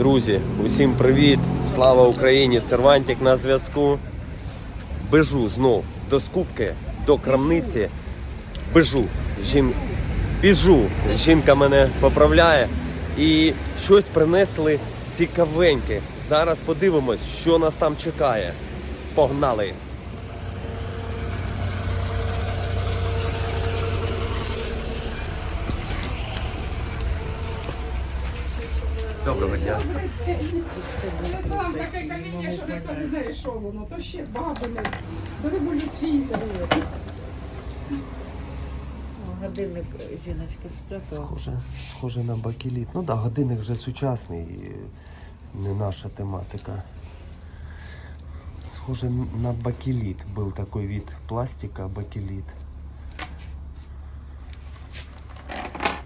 Друзі, усім привіт! Слава Україні! Сервантик на зв'язку. Бежу знов до скупки, до крамниці. Бежу. Жін... Біжу. Жінка мене поправляє. І щось принесли цікавеньке. Зараз подивимось, що нас там чекає. Погнали! Доброго дня. Я знала таке каміння, що ніхто не знає, що воно, то ще бабине, дореволюційне. Годинник жіночки спрятала. Схоже, схоже на бакеліт. Ну так, да, годинник вже сучасний, не наша тематика. Схоже на бакеліт. Був такий вид пластика, бакеліт.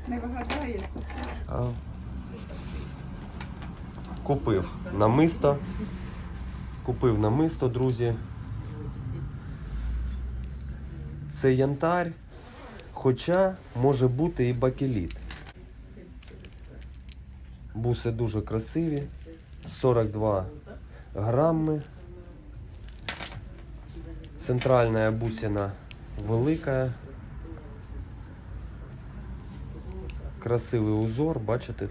Не вигадає. Купив намисто. Купив намисто, друзі. Це янтарь, хоча може бути і бакеліт. Буси дуже красиві. 42 грами. Центральна бусина велика. Красивий узор, бачите?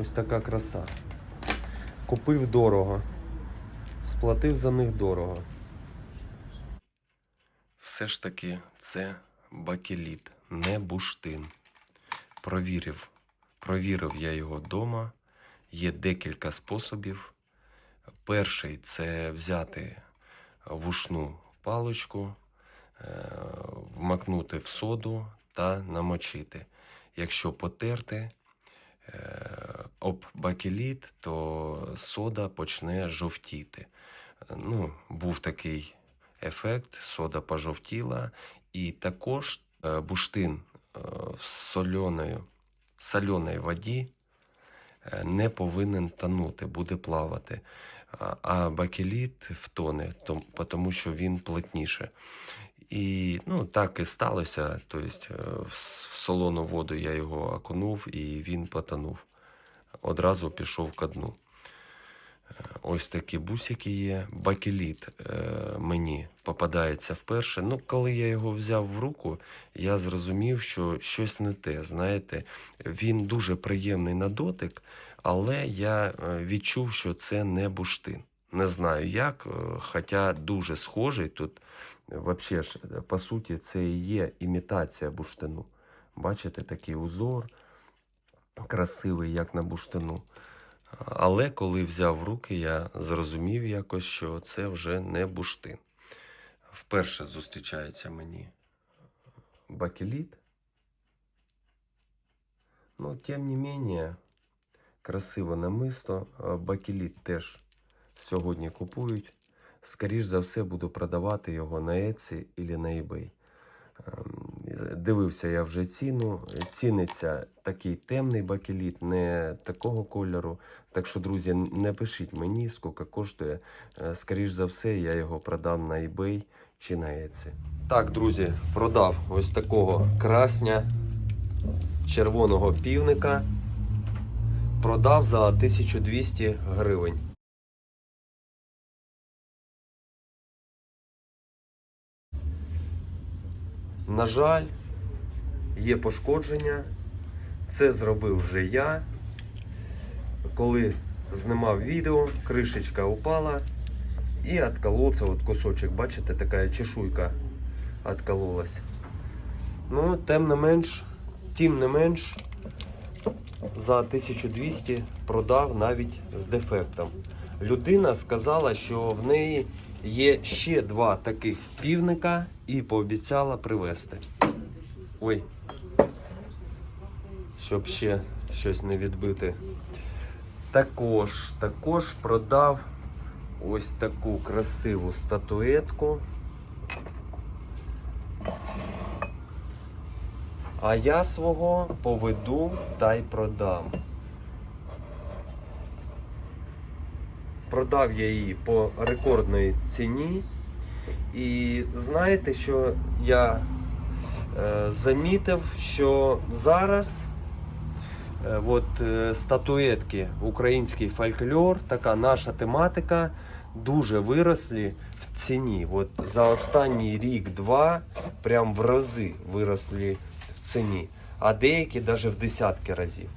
Ось така краса. Купив дорого. Сплатив за них дорого. Все ж таки це бакеліт, не буштин. Провірив. Провірив я його вдома. Є декілька способів. Перший це взяти вушну паличку, е, вмакнути в соду та намочити. Якщо потерти е, об бакеліт, то сода почне жовтіти. Ну, був такий ефект, сода пожовтіла, і також е, буштин е, в соленою, соленій воді е, не повинен тонути, буде плавати. А- бакеліт втоне, тому що він плотніше. І ну, так і сталося. Тобто, е, в солону воду я його окунув і він потонув. Одразу пішов ко дну. Е, Ось такі бусики є. Бакеліт е, мені попадається вперше. Ну, коли я його взяв в руку, я зрозумів, що щось не те. Знаєте, він дуже приємний на дотик, але я е, відчув, що це не буштин. Не знаю як, хоча дуже схожий тут. Взагалі ж, по суті, це і є імітація буштину. Бачите, такий узор красивий, як на буштину. Але коли взяв в руки, я зрозумів якось, що це вже не буштин. Вперше зустрічається мені бакеліт. Ну, тим не менее, красиво намисто. Бакеліт теж сьогодні купують. Скоріш за все, буду продавати його на Etsy або на eBay. Дивився я вже ціну. Ціниться такий темний бакеліт, не такого кольору. Так що, друзі, не пишіть мені, скільки коштує. Е, Скоріш за все, я його продам на eBay чи на Etsy. Так, друзі, продав ось такого красня червоного півника. Продав за 1200 гривень. На жаль, є пошкодження. Це зробив вже я. Коли знімав відео, кришечка упала і откололся от кусочок. Бачите, така чешуйка откололась. Ну, тим не менш, тим не менш, за 1200 продав навіть з дефектом. Людина сказала, що в неї є ще два таких півника і пообіцяла привезти. Ой. Щоб ще щось не відбити. Також, також продав ось таку красиву статуетку. А я свого поведу та й продам. Продав я її по рекордної ціні. І знаєте, що я е, замітив, що зараз Е, От е, статуетки, український фольклор, така наша тематика дуже виросли в ціні. От за останній рік-два прям в рази виросли в ціні, а деякі навіть в десятки разів.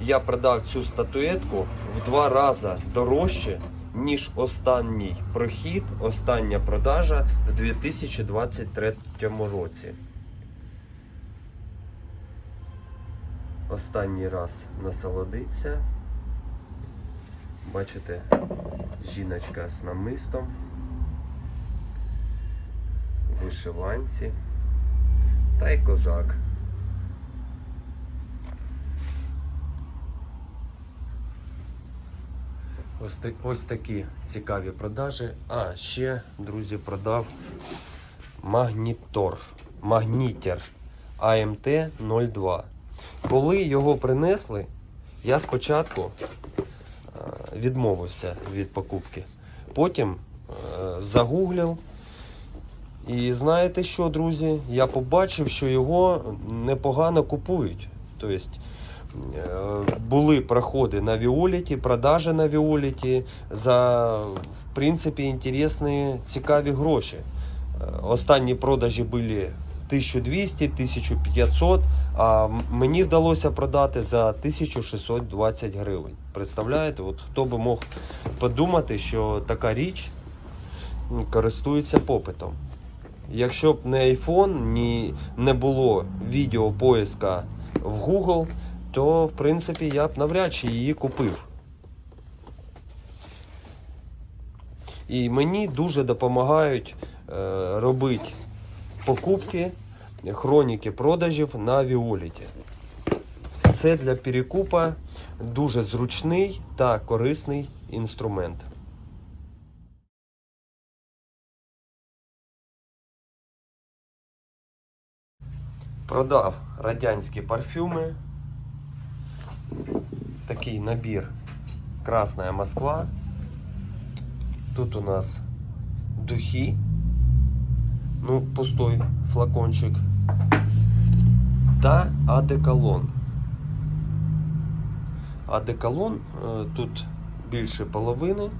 Я продав цю статуетку в два рази дорожче, ніж останній прохід, остання продажа в 2023 році. Останній раз насолодиться. Бачите, жіночка з намистом, вишиванці та й козак. Ось, ось такі цікаві продажі. А, ще, друзі, продав магнітор. Магнітер АМТ 02. Коли його принесли, я спочатку е, відмовився від покупки. Потім е, загуглив. І знаєте що, друзі? Я побачив, що його непогано купують. Тобто були проходи на Віоліті, продажі на Віоліті за в принципі інтересні, цікаві гроші. Е, Останні продажі були 1200, 1500, а мені вдалося продати за 1620 гривень. Представляєте, от хто би мог подумати, що така річ користується попитом. Якщо б не iPhone, ні, не було відео поиска в Google, то в принципі я б навряд чи її купив. І мені дуже допомагають е, робити покупки, хроніки продажів на Віоліті. Це для перекупа дуже зручний та корисний інструмент. Продав радянські парфюми. Такий набір Красная Москва. Тут у нас духи. Ну, пустой флакончик. Та одеколон. Одеколон е, тут більше половини.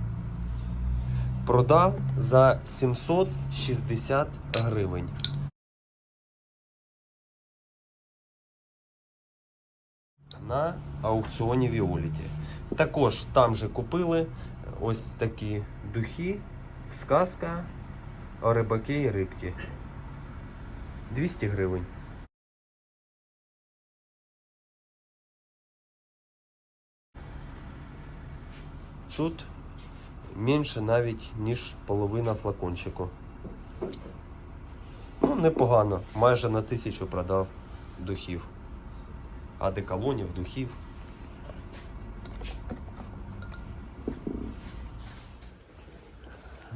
Продав за 760 гривень. На аукціоні Віоліті. Також там же купили ось такі духи, сказка, рибаки і рибки. 200 гривень. Тут менше навіть, ніж половина флакончику. Ну, непогано. Майже на тисячу продав духів одеколонів, духів.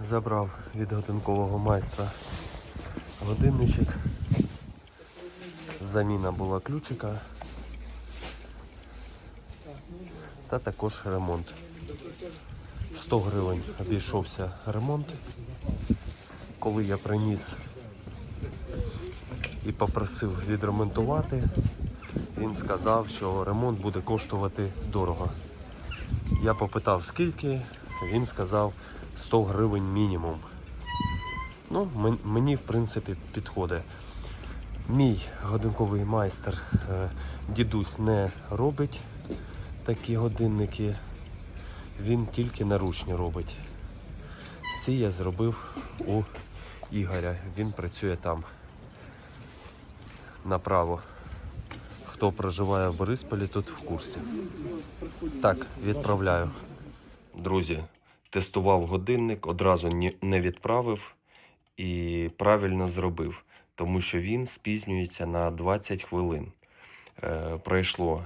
Забрав від годинкового майстра годинничок. Заміна була ключика. Та також ремонт. 100 гривень обійшовся ремонт. Коли я приніс і попросив відремонтувати, він сказав, що ремонт буде коштувати дорого. Я попитав скільки, він сказав 100 гривень мінімум. Ну, мені в принципі підходить. Мій годинковий майстер е, дідусь не робить такі годинники, він тільки наручні робить. Ці я зробив у Ігоря, він працює там направо. Хто проживає в Борисполі, тут в курсі. Так, відправляю. Друзі, тестував годинник, одразу не відправив і правильно зробив, тому що він спізнюється на 20 хвилин. Е, пройшло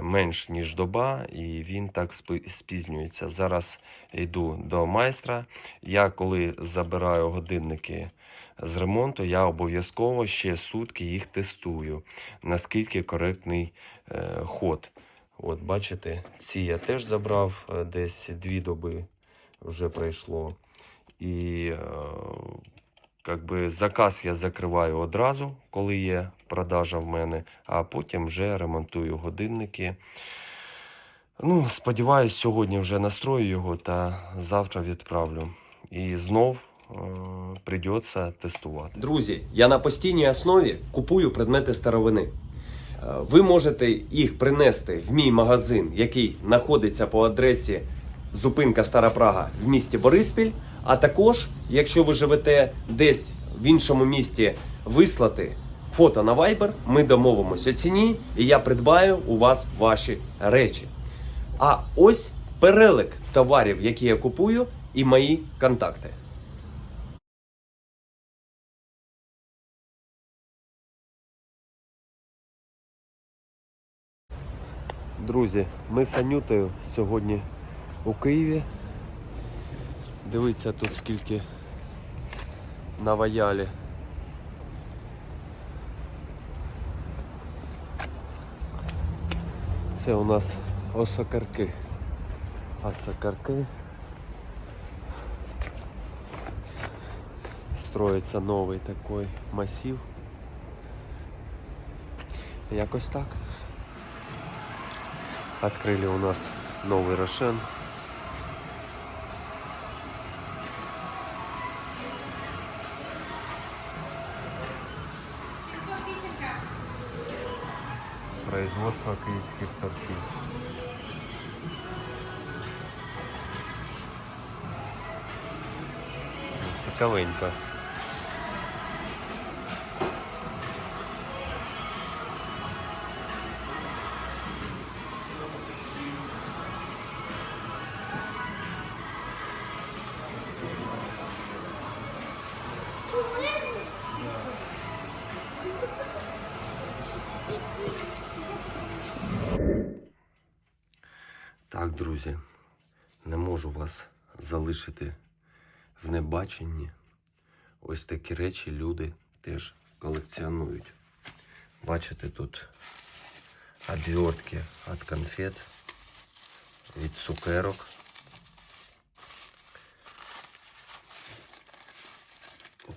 менш ніж доба, і він так спізнюється. Зараз йду до майстра. Я коли забираю годинники з ремонту, я обов'язково ще сутки їх тестую наскільки коректний е, ход. От бачите, ці я теж забрав е, десь дві доби вже пройшло. І е, как би, заказ я закриваю одразу, коли є продажа в мене, а потім вже ремонтую годинники. Ну, сподіваюсь, сьогодні вже настрою його та завтра відправлю. І знов е, прийдеться тестувати. Друзі, я на постійній основі купую предмети старовини. Е, Ви можете їх принести в мій магазин, який знаходиться по адресі зупинка Стара Прага в місті Бориспіль. А також, якщо ви живете десь в іншому місті, вислати фото на Viber, ми домовимося ціні, і я придбаю у вас ваші речі. А ось перелик товарів, які я купую, і мої контакти. Друзі, ми з Анютою сьогодні у Києві. Дивіться тут скільки наваялі. Це у нас осокарки. Осокарки. Строїться новий такий масив. Якось так. Открыли у нас новый Рошен. Производство киевских торпил. Соковенько. Так, друзі, не можу вас залишити в небаченні. Ось такі речі люди теж колекціонують. Бачите тут обвертки від конфет, від цукерок.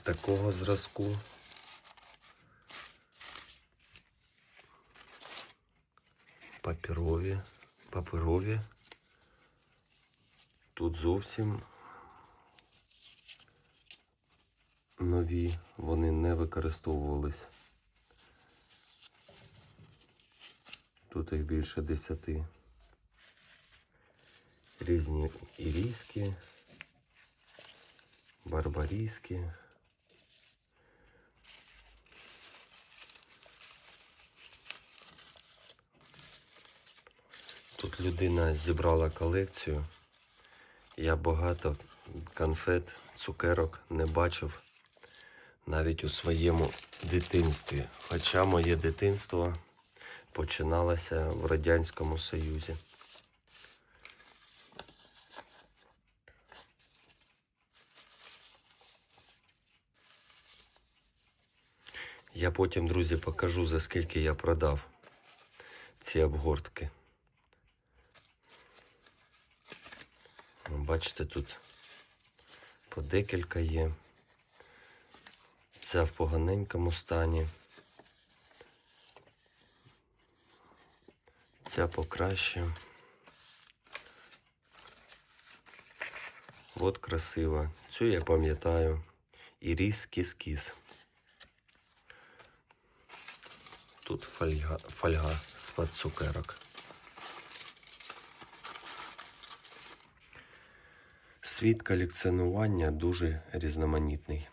Такого зразку. Паперові, паперові. Тут зовсім нові, вони не використовувались. Тут їх більше десяти. Різні ірійські, барбарійські. Тут людина зібрала колекцію. Я багато конфет, цукерок не бачив навіть у своєму дитинстві. Хоча моє дитинство починалося в Радянському Союзі. Я потім, друзі, покажу, за скільки я продав ці обгортки. Бачите, тут по декілька є. Ця в поганенькому стані. Ця покраще. От красива. Цю я пам'ятаю. Іріс кіс-кіс. Тут фольга, фольга з-під цукерок. Світ колекціонування дуже різноманітний.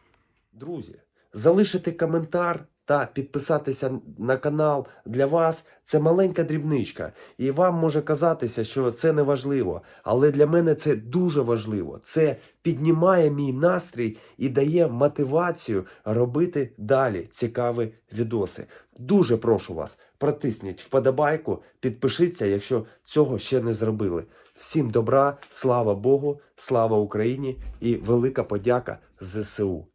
Друзі, залишити коментар та підписатися на канал для вас це маленька дрібничка. І вам може казатися, що це не важливо. Але для мене це дуже важливо. Це піднімає мій настрій і дає мотивацію робити далі цікаві відоси. Дуже прошу вас, протисніть вподобайку, підпишіться, якщо цього ще не зробили. Всім добра, слава Богу, слава Україні і велика подяка ЗСУ.